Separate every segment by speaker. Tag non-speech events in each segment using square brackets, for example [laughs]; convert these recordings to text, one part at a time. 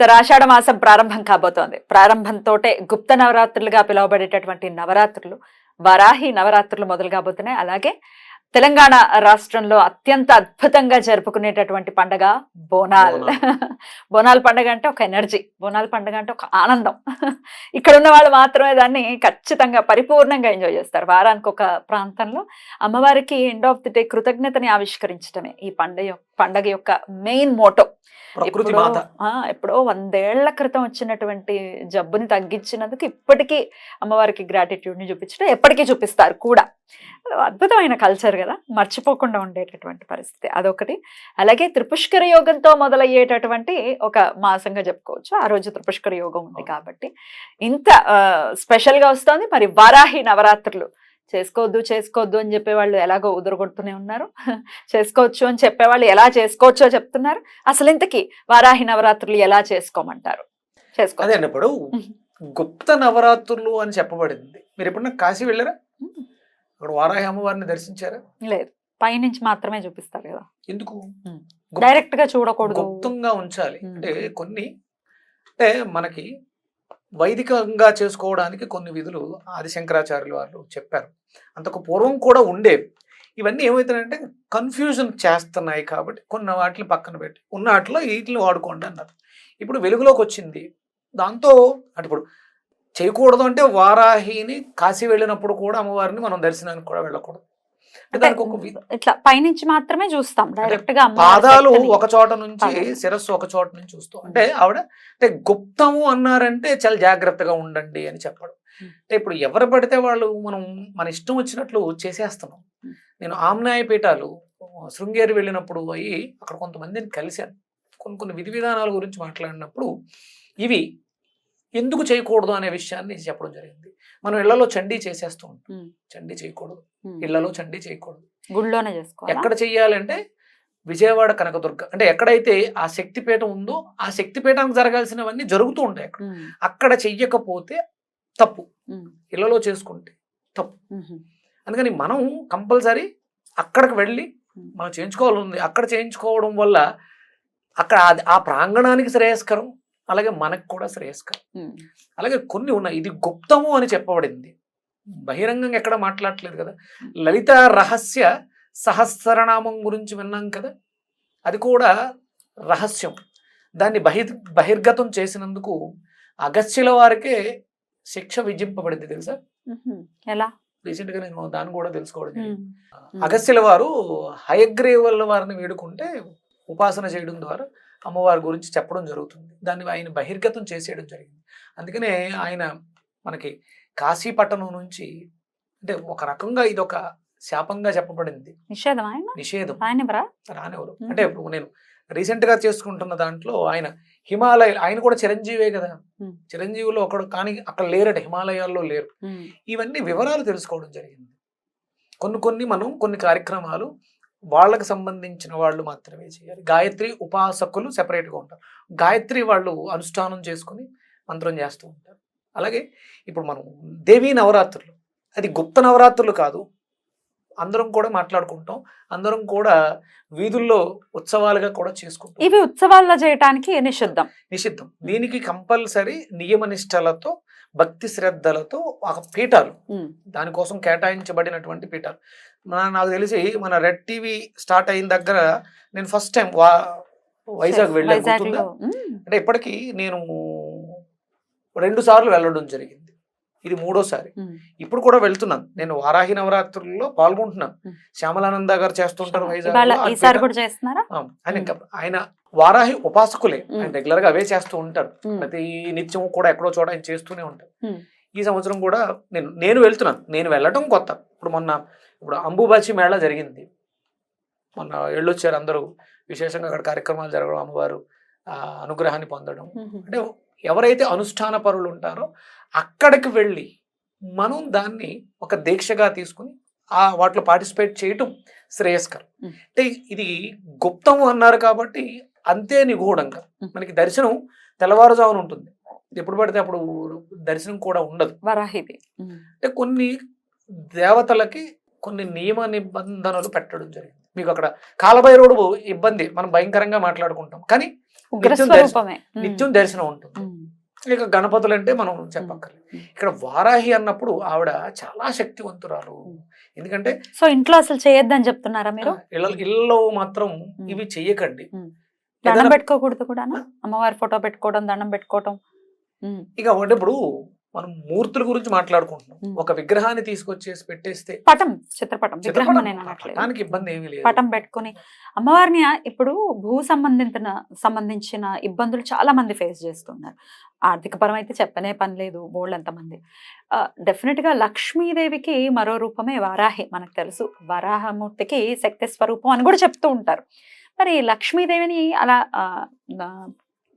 Speaker 1: Sir ఆషాఢ మాసం ప్రారంభం కాబోతోంది. ప్రారంభంతోటే గుప్త నవరాత్రులుగా పిలువబడేటటువంటి నవరాత్రులు వరాహి నవరాత్రులు మొదలు కాబోతున్నాయి. అలాగే తెలంగాణ రాష్ట్రంలో అత్యంత అద్భుతంగా జరుపుకునేటటువంటి పండగ బోనాల్. బోనాల్. [laughs] పండగ అంటే ఒక ఎనర్జీ. బోనాల్ పండగ అంటే ఒక ఆనందం. [laughs] ఇక్కడ ఉన్న వాళ్ళు మాత్రమే దాన్ని ఖచ్చితంగా పరిపూర్ణంగా ఎంజాయ్ చేస్తారు. వారానికి ఒక ప్రాంతంలో అమ్మవారికి ఎండ్ ఆఫ్ ది డే కృతజ్ఞతని ఆవిష్కరించడమే ఈ పండగ పండగ యొక్క మెయిన్ మోటో.
Speaker 2: ప్రకృతి
Speaker 1: ఎప్పుడో-
Speaker 2: మాత
Speaker 1: ఆ, ఎప్పుడో వందేళ్ళ క్రితం వచ్చినటువంటి జబ్బుని తగ్గించినందుకు ఇప్పటికీ అమ్మవారికి gratitude ని చూపించడం ఎప్పటికీ చూపిస్తారు కూడా. అద్భుతమైన కల్చర్ కదా మర్చిపోకుండా ఉండేటటువంటి పరిస్థితి అదొకటి. అలాగే త్రిపుష్కర యోగంతో మొదలయ్యేటటువంటి ఒక మాసంగా చెప్పుకోవచ్చు. ఆ రోజు త్రిపుష్కర యోగం ఉంది కాబట్టి. ఇంత ఆ, special గా వస్తోంది. మరి వారాహి నవరాత్రులు చేసుకోవద్దు చేసుకోవద్దు అని చెప్పేవాళ్ళు ఎలాగో ఉదరగొడుతూనే ఉన్నారు. [laughs] చేసుకోవచ్చు అని చెప్పేవాళ్ళు ఎలా చేసుకోవచ్చో చెప్తున్నారు. అసలు ఇంతకీ వారాహి నవరాత్రులు ఎలా చేసుకోమంటారు? చేసుకో
Speaker 2: అదే ఇప్పుడు గుప్త నవరాత్రులు అని చెప్పబడింది. మీరు ఎప్పుడన్నా కాశీ వెళ్ళారా? అక్కడ వారాహి అమ్మవారిని దర్శించారా?
Speaker 1: లేదు. పైనుంచి మాత్రమే చూపిస్తారు కదా.
Speaker 2: ఎందుకు?
Speaker 1: డైరెక్ట్గా చూడకూడదు.
Speaker 2: గుప్తంగా ఉంచాలి. అంటే కొన్ని అంటే మనకి వైదికంగా చేసుకోవడానికి కొన్ని విధులు ఆదిశంకరాచార్యులు వాళ్ళు చెప్పారు. అంతకు పూర్వం కూడా ఉండేవి ఇవన్నీ ఏమవుతున్నాయంటే కన్ఫ్యూజన్ చేస్తున్నాయి కాబట్టి కొన్ని వాటిని పక్కన పెట్టి. ఉన్న వాటిలో వీటిని వాడుకోండి అన్నారు. ఇప్పుడు వెలుగులోకి వచ్చింది. దాంతో అంటే ఇప్పుడు చేయకూడదు అంటే వారాహిని కాశీ వెళ్ళినప్పుడు కూడా అమ్మవారిని మనం దర్శనానికి కూడా వెళ్ళకూడదు.
Speaker 1: ఇట్లా పైనుంచి మాత్రమే చూస్తాం డైరెక్ట్గా
Speaker 2: పాదాలు. ఒక చోట నుంచి. శిరస్సు ఒక చోట నుంచి చూస్తాం అంటే ఆవిడ అంటే గుప్తము అన్నారంటే చాలా జాగ్రత్తగా ఉండండి అని చెప్పడం. అంటే ఇప్పుడు ఎవరు పడితే వాళ్ళు మనం మన ఇష్టం వచ్చినట్లు చేసేస్తున్నాం. నేను ఆమ్నాయ పీఠాలు శృంగేరి వెళ్ళినప్పుడు అయ్యి అక్కడ కొంతమందిని కలిశాను కొన్ని కొన్ని విధి విధానాల గురించి మాట్లాడినప్పుడు ఇవి ఎందుకు చేయకూడదు అనే విషయాన్ని చెప్పడం జరిగింది. మనం ఇళ్ళలో చండీ చేసేస్తూ ఉంటాం. చండీ చేయకూడదు. ఇళ్ళలో చండీ చేయకూడదు.
Speaker 1: గుళ్ళోనే చేసుకోవాలి?
Speaker 2: ఎక్కడ చెయ్యాలంటే విజయవాడ కనకదుర్గ. అంటే ఎక్కడైతే ఆ శక్తిపీఠం ఉందో ఆ శక్తిపీఠానికి జరగాల్సినవన్నీ జరుగుతూ ఉంటాయి అక్కడ. అక్కడ చెయ్యకపోతే తప్పు. ఇళ్ళలో చేసుకుంటే తప్పు. అందుకని మనం కంపల్సరీ అక్కడికి వెళ్ళి మనం చేయించుకోవాలి ఉంది. అక్కడ చేయించుకోవడం వల్ల అక్కడ ఆ ప్రాంగణానికి శ్రేయస్కరం. అలాగే మనకు కూడా శ్రేయస్కరం. అలాగే కొన్ని ఉన్నాయి. ఇది గుప్తము అని చెప్పబడింది. బహిరంగంగా ఎక్కడ మాట్లాడట్లేదు కదా. లలిత రహస్య సహస్రనామం గురించి విన్నాం కదా. అది కూడా రహస్యం. దాన్ని బహిర్ బహిర్గతం చేసినందుకు అగస్త్యుల వారికే శిక్ష విధింపబడింది తెలుసా?
Speaker 1: ఎలా?
Speaker 2: రీసెంట్గా నేను దాన్ని కూడా తెలుసుకోవడం. అగస్త్యుల వారు హయగ్రీవుల వారిని వేడుకుంటే ఉపాసన చేయడం ద్వారా అమ్మవారి గురించి చెప్పడం జరుగుతుంది. దాన్ని ఆయన బహిర్గతం చేసేయడం జరిగింది. అందుకనే ఆయన మనకి కాశీపట్టణం నుంచి అంటే ఒక రకంగా ఇది ఒక శాపంగా చెప్పబడింది.
Speaker 1: నిషేధం.
Speaker 2: నిషేధం రానివ్వరు. అంటే ఇప్పుడు నేను రీసెంట్గా చేసుకుంటున్న దాంట్లో ఆయన హిమాలయ ఆయన కూడా చిరంజీవే కదా. చిరంజీవిలో ఒకడు కానీ అక్కడ లేరట హిమాలయాల్లో లేరు. ఇవన్నీ వివరాలు తెలుసుకోవడం జరిగింది. కొన్ని కొన్ని మనం కొన్ని కార్యక్రమాలు వాళ్ళకి సంబంధించిన వాళ్ళు మాత్రమే చేయాలి. గాయత్రి ఉపాసకులు సెపరేట్గా ఉంటారు. గాయత్రి వాళ్ళు అనుష్ఠానం చేసుకుని మంత్రం చేస్తూ ఉంటారు. అలాగే ఇప్పుడు మనం దేవీ నవరాత్రులు. అది గుప్త నవరాత్రులు కాదు. అందరం కూడా మాట్లాడుకుంటాం. అందరం కూడా వీధుల్లో ఉత్సవాలుగా కూడా చేసుకుంటాం.
Speaker 1: ఇవి ఉత్సవాల్లో చేయటానికి నిషిద్ధం.
Speaker 2: నిషిద్ధం. దీనికి కంపల్సరీ నియమనిష్టలతో భక్తి శ్రద్ధలతో ఒక పీఠాలు. దానికోసం కేటాయించబడినటువంటి పీఠాలు. నాకు తెలిసి మన రెడ్ టీవీ స్టార్ట్ అయిన దగ్గర నేను ఫస్ట్ టైం వా వైజాగ్ వెళ్ళాను. అంటే ఇప్పటికీ నేను రెండు సార్లు వెళ్ళడం జరిగింది. ఇది మూడోసారి. ఇప్పుడు కూడా వెళ్తున్నాను. నేను వారాహి నవరాత్రుల్లో పాల్గొంటున్నాను. శ్యామలానంద గారు చేస్తుంటారు వైజాగ్ ఆయన ఇంకా ఆయన వారాహి ఉపాసకులే. ఆయన. రెగ్యులర్గా అవే చేస్తూ ఉంటారు. ప్రతి నిత్యం కూడా ఎక్కడో చోట ఆయన చేస్తూనే ఉంటారు. ఈ సంవత్సరం కూడా నేను నేను వెళ్తున్నాను. నేను వెళ్ళటం కొత్త. ఇప్పుడు మొన్న ఇప్పుడు అంబుబాచి మేళ జరిగింది. మొన్న వెళ్ళొచ్చారు అందరూ. విశేషంగా అక్కడ కార్యక్రమాలు జరగడం అమ్మవారు అనుగ్రహాన్ని పొందడం. అంటే ఎవరైతే అనుష్ఠాన పరులు ఉంటారో అక్కడికి వెళ్ళి మనం దాన్ని ఒక దీక్షగా తీసుకుని ఆ వాటిలో పార్టిసిపేట్ చేయటం శ్రేయస్కరం. అంటే ఇది గుప్తం అన్నారు కాబట్టి అంతే నిగూఢంగా. మనకి దర్శనం తెల్లవారుజామున ఉంటుంది. ఎప్పుడు పడితే అప్పుడు దర్శనం కూడా ఉండదు.
Speaker 1: వరాహిది.
Speaker 2: అంటే కొన్ని దేవతలకి కొన్ని నియమ నిబంధనలు పెట్టడం జరిగింది. మీకు అక్కడ కాలభైరవుడు ఇబ్బంది. మనం భయంకరంగా మాట్లాడుకుంటాం. కానీ నిత్యం దర్శనం-
Speaker 1: స్వరూపమే
Speaker 2: నిత్యం దర్శనం ఉంటుంది. ఇక గణపతులు అంటే మనం చెప్పక్కర్లేదు. ఇక్కడ వారాహి అన్నప్పుడు ఆవిడ చాలా శక్తివంతురాలు. ఎందుకంటే
Speaker 1: సో ఇంట్లో అసలు చేయొద్దని చెప్తున్నారా మీరు?
Speaker 2: ఇళ్ళ ఇళ్ళలో మాత్రం ఇవి చెయ్యకండి.
Speaker 1: దండం పెట్టుకోకూడదు కూడా అమ్మవారి ఫోటో పెట్టుకోవడం దండం పెట్టుకోవడం.
Speaker 2: ఇక అంటే ఇప్పుడు మనం మూర్తుల గురించి మాట్లాడుకుంటున్నాం. ఒక విగ్రహాన్ని తీసుకొచ్చేసి పెట్టేస్తే
Speaker 1: పటం చిత్రపటం. విగ్రహం
Speaker 2: పటానికి ఇబ్బంది ఏమీ లేదు.
Speaker 1: పటం పెట్టుకొని అమ్మవారిని ఇప్పుడు భూ సంబంధించిన సంబంధించిన ఇబ్బందులు చాలా మంది ఫేస్ చేస్తున్నారు. ఆర్థిక పరం అయితే చెప్పనే పని లేదు బోల్డ్ ఎంతమంది డెఫినెట్గా లక్ష్మీదేవికి మరో రూపమే వారాహి. మనకు తెలుసు వరాహమూర్తికి శక్తి స్వరూపం అని కూడా చెప్తూ ఉంటారు. మరి లక్ష్మీదేవిని అలా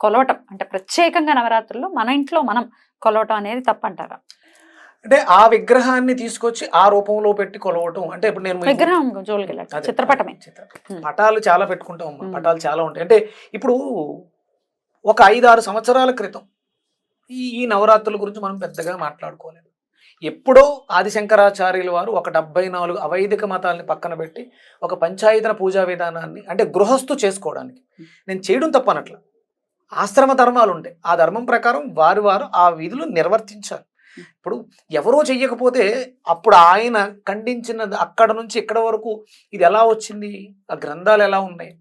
Speaker 1: కొలవటం. అంటే ప్రత్యేకంగా నవరాత్రుల్లో మన ఇంట్లో మనం కొలవటం అనేది తప్పంటారా?
Speaker 2: అంటే ఆ విగ్రహాన్ని తీసుకొచ్చి ఆ రూపంలో పెట్టి కొలవటం. అంటే ఇప్పుడు నేను
Speaker 1: విగ్రహం చిత్రపటమే.
Speaker 2: చిత్రపటం. పటాలు చాలా పెట్టుకుంటాం. పటాలు చాలా ఉంటాయి. అంటే ఇప్పుడు ఒక ఐదు ఆరు సంవత్సరాల క్రితం ఈ ఈ నవరాత్రుల గురించి మనం పెద్దగా మాట్లాడుకోలేదు. ఎప్పుడో ఆదిశంకరాచార్యుల వారు ఒక డెబ్బై నాలుగు అవైదిక మతాలని పక్కన పెట్టి ఒక పంచాయతన పూజా విధానాన్ని అంటే గృహస్థు చేసుకోవడానికి. నేను చేయడం తప్పనట్ల. ఆశ్రమ ధర్మాలు ఉంటాయి. ఆ ధర్మం ప్రకారం వారు వారు ఆ విధులు నిర్వర్తించారు ఇప్పుడు ఎవరో చెయ్యకపోతే అప్పుడు ఆయన ఖండించినది అక్కడ నుంచి ఇక్కడ వరకు ఇది ఎలా వచ్చింది? ఆ గ్రంథాలు ఎలా ఉన్నాయి?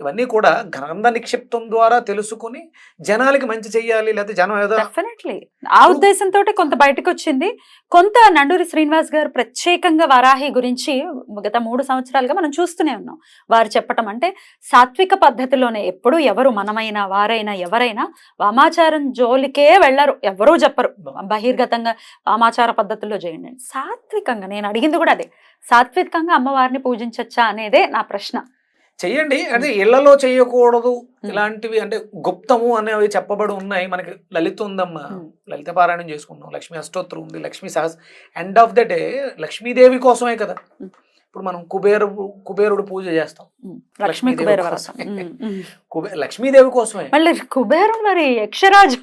Speaker 2: ఇవన్నీ కూడా గ్రంథ నిక్షిప్తం ద్వారా తెలుసుకుని జనాలకి మంచి చెయ్యాలి లేకపోతే జనం ఏదో
Speaker 1: డెఫినెట్లీ ఆ ఉద్దేశంతో కొంత బయటకు వచ్చింది కొంత నండూరి శ్రీనివాస్ గారు ప్రత్యేకంగా వరాహి గురించి గత మూడు సంవత్సరాలుగా మనం చూస్తూనే ఉన్నాం. వారు చెప్పటం అంటే సాత్విక పద్ధతిలోనే ఎప్పుడు ఎవరు మనమైనా వారైనా ఎవరైనా వామాచారం జోలికే వెళ్ళరు. ఎవరూ చెప్పరు. బహిర్గతంగా వామాచార పద్ధతుల్లో చేయండి. సాత్వికంగా నేను అడిగింది కూడా అదే. సాత్వికంగా అమ్మవారిని పూజించచ్చా అనేదే నా ప్రశ్న.
Speaker 2: చెయ్యండి. అంటే ఇళ్ళలో చేయకూడదు. ఇలాంటివి అంటే గుప్తము అనేవి చెప్పబడి ఉన్నాయి. మనకి లలిత ఉందమ్మా. లలిత పారాయణం చేసుకున్నాం లక్ష్మీ అష్టోత్తరం ఉంది. Lakshmi Sahas end of the day Lakshmidevi కోసమే కదా. ఇప్పుడు మనం కుబేరు కుబేరుడు పూజ చేస్తాం.
Speaker 1: లక్ష్మీ కుబేర.
Speaker 2: కుబే లక్ష్మీదేవి కోసమే.
Speaker 1: మళ్ళీ కుబేరం మరి యక్షరాజు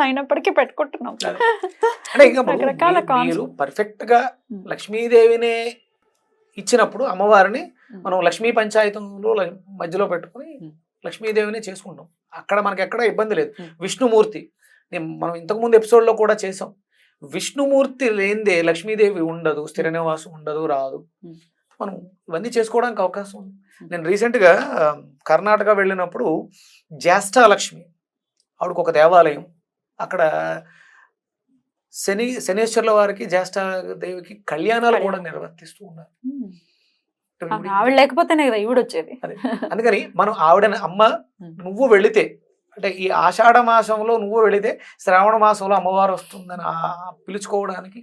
Speaker 1: అయినప్పటికీ పెట్టుకుంటున్నాం.
Speaker 2: అంటే ఇంకా మీరు.
Speaker 1: పర్ఫెక్ట్గా.
Speaker 2: లక్ష్మీదేవినే ఇచ్చినప్పుడు అమ్మవారిని. మనం లక్ష్మీ పంచాయతంలో మధ్యలో పెట్టుకుని. లక్ష్మీదేవిని చేసుకుంటాం అక్కడ మనకి ఎక్కడ ఇబ్బంది లేదు. విష్ణుమూర్తి నేను మనం ఇంతకు ముందు ఎపిసోడ్లో కూడా చేసాం విష్ణుమూర్తి లేనిదే లక్ష్మీదేవి ఉండదు స్థిర నివాసం ఉండదు రాదు. మనం ఇవన్నీ చేసుకోవడానికి అవకాశం ఉంది. నేను రీసెంట్గా ఆ, కర్ణాటక వెళ్ళినప్పుడు జ్యేష్ఠాలక్ష్మి ఆవిడకు ఒక దేవాలయం అక్కడ శని శనేశ్వర్ల వారికి జ్యేష్ఠ దేవికి కళ్యాణాలు కూడా. నిర్వర్తిస్తూ ఉన్నారు
Speaker 1: ఆవిడ లేకపోతేనే కదా ఈవిడ వచ్చేది
Speaker 2: అందుకని మనం ఆవిడని అమ్మ. నువ్వు వెళితే అంటే ఈ ఆషాఢ మాసంలో నువ్వు వెళితే శ్రావణ మాసంలో అమ్మవారు వస్తుందని ఆ పిలుచుకోవడానికి.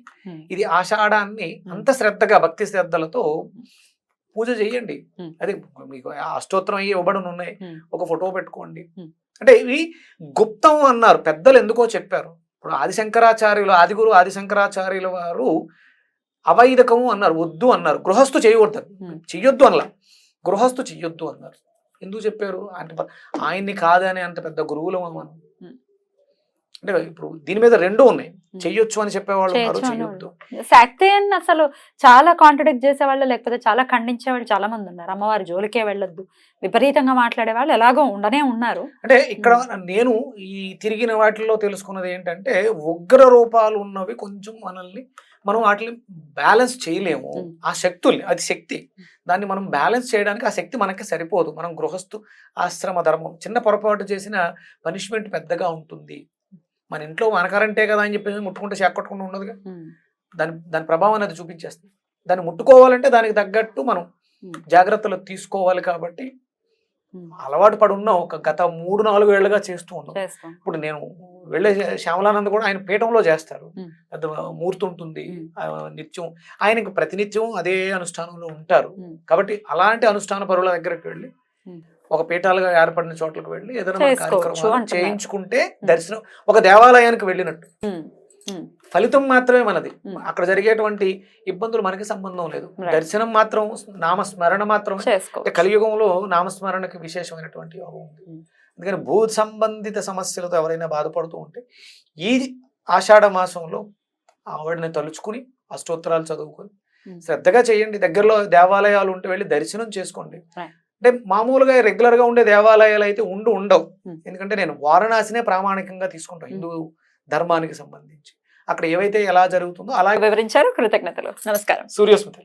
Speaker 2: ఇది ఆషాఢాన్ని అంత శ్రద్ధగా భక్తి శ్రద్ధలతో పూజ చేయండి. అదే మీకు అష్టోత్తరం అయ్యి ఇవ్వబడి ఉన్నాయి. ఒక ఫోటో పెట్టుకోండి. అంటే ఇవి గుప్తం అన్నారు పెద్దలు ఎందుకో చెప్పారు ఇప్పుడు ఆదిశంకరాచార్యులు ఆదిగురు ఆదిశంకరాచార్యుల వారు అవైదకము అన్నారు వద్దు అన్నారు గృహస్థు చేయకూడదు. చెయ్యొద్దు అనలా గృహస్థు చెయ్యొద్దు అన్నారు ఎందుకు చెప్పారు అంటే ఆయన్ని కాదని అంత పెద్ద గురువులు మనం. అంటే ఇప్పుడు దీని మీద రెండు ఉన్నాయి. చెయ్యొచ్చు అని చెప్పేవాళ్ళు ఉన్నారు చెయ్యొద్దు.
Speaker 1: అని అసలు చాలా కాంట్రడిక్ట్ చేసేవాళ్ళు లేకపోతే చాలా ఖండించేవాళ్ళు చాలా మంది ఉన్నారు. అమ్మవారి జోలికే వెళ్ళొద్దు. విపరీతంగా మాట్లాడే వాళ్ళు ఎలాగో ఉండనే ఉన్నారు.
Speaker 2: అంటే ఇక్కడ నేను ఈ తిరిగిన వాటిల్లో తెలుసుకున్నది ఏంటంటే ఉగ్ర రూపాలు ఉన్నవి కొంచెం మనల్ని మనం వాటిని బ్యాలెన్స్ చేయలేము. ఆ శక్తుల్ని అది శక్తి. దాన్ని మనం బ్యాలెన్స్ చేయడానికి ఆ శక్తి మనకి సరిపోదు. మనం గృహస్థు ఆశ్రమ ధర్మం చిన్న పొరపాటు చేసిన పనిష్మెంట్ పెద్దగా ఉంటుంది. మన ఇంట్లో మనకరంటే కదా అని చెప్పేసి ముట్టుకుంటే చెక్కట్టుకుంటూ ఉండదుగా
Speaker 1: ఉమ్.
Speaker 2: దాని దాని ప్రభావం అనేది చూపించేస్తుంది దాన్ని ముట్టుకోవాలంటే దానికి తగ్గట్టు మనం. జాగ్రత్తలు తీసుకోవాలి కాబట్టి. అలవాటు పడి ఉన్నాం ఒక గత మూడు నాలుగు ఏళ్ళుగా చేస్తూ ఉన్నాం ఇప్పుడు నేను వెళ్ళే శ్యామలానంద్ కూడా ఆయన పీఠంలో చేస్తారు. పెద్ద మూర్తి ఉంటుంది నిత్యం ఆయనకి ప్రతినిత్యం అదే అనుష్ఠానంలో ఉంటారు. కాబట్టి అలాంటి అనుష్ఠాన పరుల దగ్గరికి వెళ్ళి. ఒక పీఠాలుగా ఏర్పడిన చోట్లకు వెళ్ళి ఏదైనా. చేయించుకుంటే దర్శనం ఒక దేవాలయానికి వెళ్ళినట్టు ఫలితం మాత్రమే మనది. అక్కడ జరిగేటువంటి ఇబ్బందులు మనకి సంబంధం లేదు. దర్శనం మాత్రం నామస్మరణ మాత్రం కలియుగంలో నామస్మరణకి విశేషమైనటువంటి యోగం ఉంది. అందుకని భూ సంబంధిత సమస్యలతో ఎవరైనా బాధపడుతూ ఉంటే ఈ ఆషాఢ మాసంలో ఆవిడని తలుచుకుని అష్టోత్తరాలు చదువుకొని. శ్రద్ధగా చేయండి దగ్గరలో దేవాలయాలు ఉంటే వెళ్ళి దర్శనం చేసుకోండి. అంటే మామూలుగా రెగ్యులర్గా ఉండే దేవాలయాలు అయితే ఉండు ఉండవు. ఎందుకంటే నేను వారణాసినే ప్రామాణికంగా తీసుకుంటాను. హిందూ ధర్మానికి సంబంధించి. అక్కడ ఏవైతే ఎలా జరుగుతుందో అలా
Speaker 1: వివరించారు. కృతజ్ఞతలు. నమస్కారం.
Speaker 2: సూర్యస్మృతి